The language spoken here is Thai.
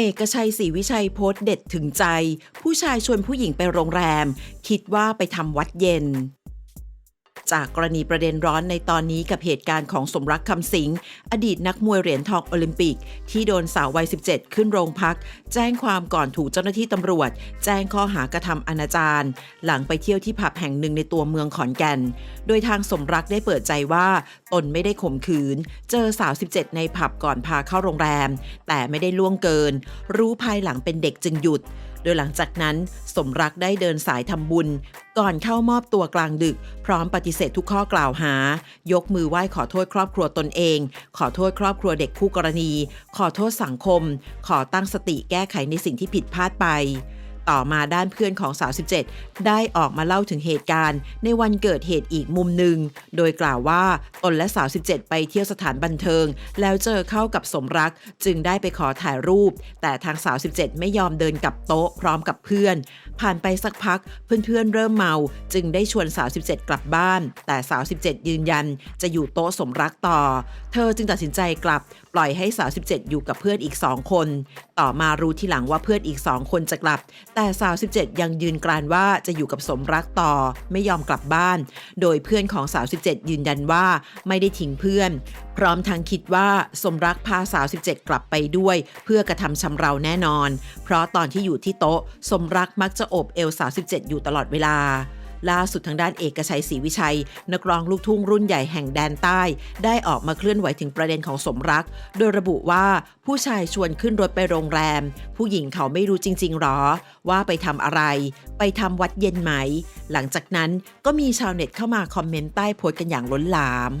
เอกชัยศรีวิชัยโพสต์เด็ดถึงใจ ผู้ชายชวนผู้หญิงไปโรงแรม คิดว่าไปทำวัดเย็น จากกรณีประเด็นร้อนในตอนนี้กับเหตุการณ์ของสมรักคำสิง อดีตนักมวยเหรียญทองโอลิมปิก ที่โดนสาววัย 17 ขึ้นโรงพัก แจ้งความก่อนถูกเจ้าหน้าที่ตำรวจ แจ้งข้อหากระทำอนาจารหลังไปเที่ยวที่ผับแห่งหนึ่งในตัวเมืองขอนแก่น โดยทางสมรักได้เปิดใจว่าตนไม่ได้ข่มขืน เจอสาว 17 ในผับก่อนพาเข้าโรงแรม แต่ไม่ได้ล่วงเกิน รู้ภายหลังเป็นเด็กจึงหยุด โดยหลังจากนั้นสมรักได้เดินสายทำบุญ ก่อนเข้ามอบตัวกลางดึก พร้อมปฏิเสธทุกข้อกล่าวหา ยกมือไหว้ขอโทษครอบครัวตนเอง ขอโทษครอบครัวเด็กคู่กรณี ขอโทษสังคม ขอตั้งสติแก้ไขในสิ่งที่ผิดพลาดไป ต่อมาด้านเพื่อนของสาว 17 ได้ออกมาเล่าถึงเหตุการณ์ ในวันเกิดเหตุอีกมุมหนึ่ง โดยกล่าวว่าตนและสาว 17 ไปเที่ยวสถานบันเทิง แล้วเจอเข้ากับสมรัก จึงได้ไปขอถ่ายรูป แต่ทางสาว 17 ไม่ยอมเดินกลับโต๊ะพร้อมกับเพื่อน ผ่านไปสักพักเพื่อนๆเริ่มเมา จึงได้ชวนสาว 17 กลับบ้าน แต่สาว 17 ยืนยัน จะอยู่โต๊ะสมรักต่อ เธอจึงตัดสินใจกลับ ปล่อยให้สาว 17 อยู่กับเพื่อนอีก2คน ต่อมารู้ทีหลังว่าเพื่อนอีก2คนจะกลับแต่สาว 17 ยังยืนกรานว่าจะอยู่กับสมรักต่อไม่ยอมกลับบ้าน โดยเพื่อนของสาว 17 ยืนยันว่าไม่ได้ทิ้งเพื่อน พร้อมทั้งคิดว่าสมรักพาสาว 17 กลับไปด้วย เพื่อกระทำชำเราแน่นอน เพราะตอนที่อยู่ที่โต๊ะ สมรักมักจะโอบเอวสาว 17 อยู่ตลอดเวลา ล่าสุดทางด้านเอกชัยศรีวิชัย นักร้องลูกทุ่งรุ่นใหญ่แห่งแดนใต้ ได้ออกมาเคลื่อนไหวถึงประเด็นของสมรัก โดยระบุว่าผู้ชายชวนขึ้นรถไปโรงแรม ผู้หญิงเขาไม่รู้จริง ๆหรอ ว่าไปทำอะไร ไปทำวัดเย็นไหม หลังจากนั้นก็มีชาวเน็ตเข้ามาคอมเมนต์ใต้โพสต์กันอย่างล้นหลาม